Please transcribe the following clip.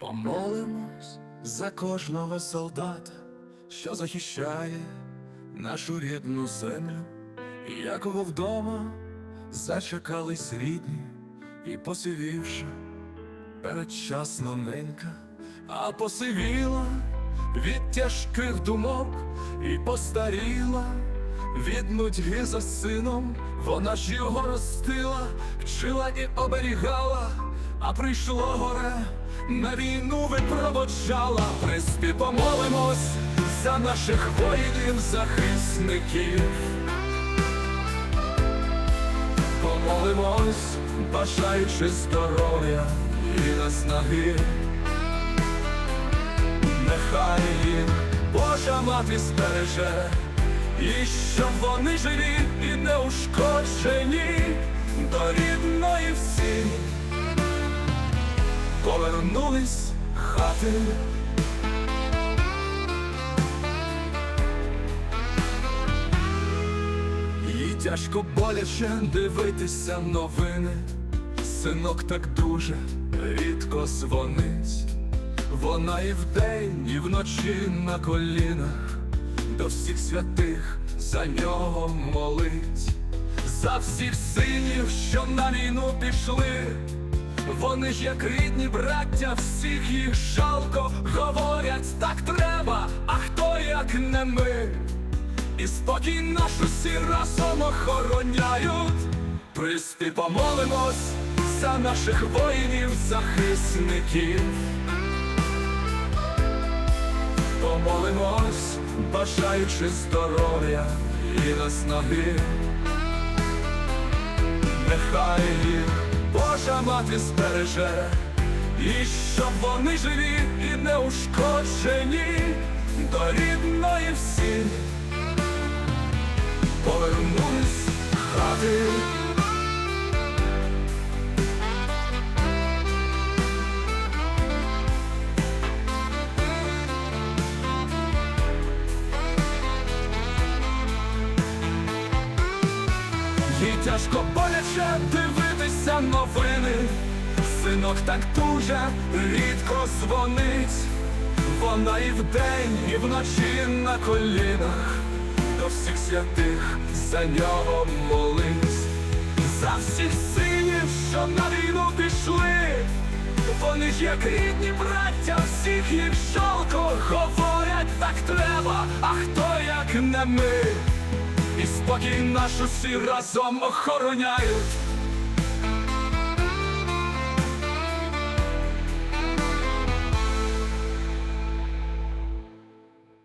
Помолимось за кожного солдата, що захищає нашу рідну землю, якого вдома зачекались рідні і посивівши передчасно ненька, а посивіла від тяжких думок і постаріла. Від нудьги за сином, вона ж його ростила, вчила і оберігала, а прийшло горе, на війну випроводжала. Приспі помолимось за наших воїнів, захисників. Помолимось, бажаючи здоров'я і наснаги. Нехай їх Божа мати збереже, і щоб вони живі і неушкоджені до рідної повернулись хати. Їй тяжко боляче дивитися новини, синок так дуже рідко дзвонить. Вона і вдень, і вночі на колінах до всіх святих за нього молить, за всіх синів, що на війну пішли. Вони ж як рідні браття, всіх їх жалко говорять, так треба, а хто як не ми. І спокій наш усі разом охороняють. Приспі помолимось за наших воїнів, захисників. Помолимось, бажаючи здоров'я і наснаги. Нехай їх Божа мати збереже, і щоб вони живі і неушкоджені до рідної всі повернулись хати. Їй тяжко боляче дивитися новини, синок так дуже рідко дзвонить, вона і вдень, і вночі на колінах, до всіх святих за нього молить, за всіх синів, що на війну пішли, вони ж як рідні браття, всіх їх жалко говорять, так треба, а хто як не ми. І спокій наш усі разом охороняють.